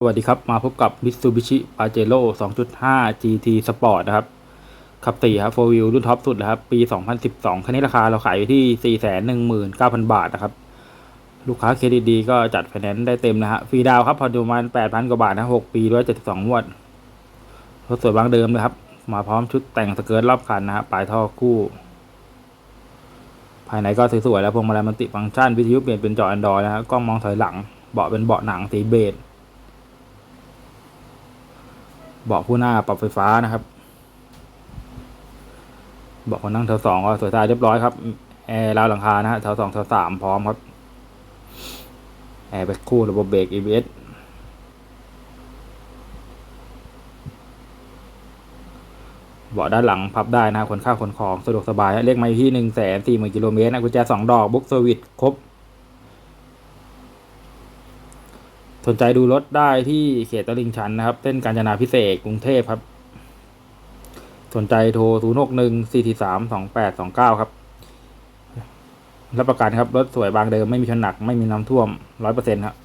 สวัสดีครับ มาพบกับ Mitsubishi Pajero 2.5 GT Sport นะครับ ขับ4ครับ 4 wheel รุ่นท็อปสุดนะครับ ปี 2012 คันนี้ราคาเราขายอยู่ที่ 419,000 บาทนะครับ ลูกค้าเครดิตดีก็จัดไฟแนนซ์ได้เต็มนะฮะ ฟรีดาวครับผ่อนอยู่ประมาณ8,000 กว่าบาทนะ 6 ปี 172งวด รถสวยบางเดิมนะครับ มาพร้อมชุดแต่งสเกิร์ตรอบคันนะฮะ ปลายท่อคู่ ภายในก็สวยๆแล้วพวงมาลัยมันติฟังก์ชัน วิทยุเปลี่ยนเป็นจอ Android นะฮะ กล้องมองถอยหลัง เบาะเป็นเบาะหนังสีเบจ เบาะผู้หน้าปรับไฟฟ้านะครับ เบาะคนนั่งแถวสองก็สวยสาเรียบร้อยครับ แอร์ราวหลังคานะฮะแถวสองแถวสามพร้อมครับ แอร์แบ็คคู่ระบบเบรก ABS เบาะด้านหลังพับได้นะครับคนข้างคนของสะดวกสบายฮะเลขไมาอยู่ที่หนึ่งแสนสี่หมื่นกิโลเมตรนะกุญแจสองดอกบุ๊กเซอร์วิสครบ สนใจดูรถได้ที่เขตตลิ่งชันนะครับ เส้นกาญจนาพิเศษกกรุงเทพครับ สนใจโทร 0 6 1 4 4 3 2 8 2 9 ครับ รับประกันครับ รถสวยบางเดิมไม่มีชนหนักไม่มีน้ำท่วม 100%ครับ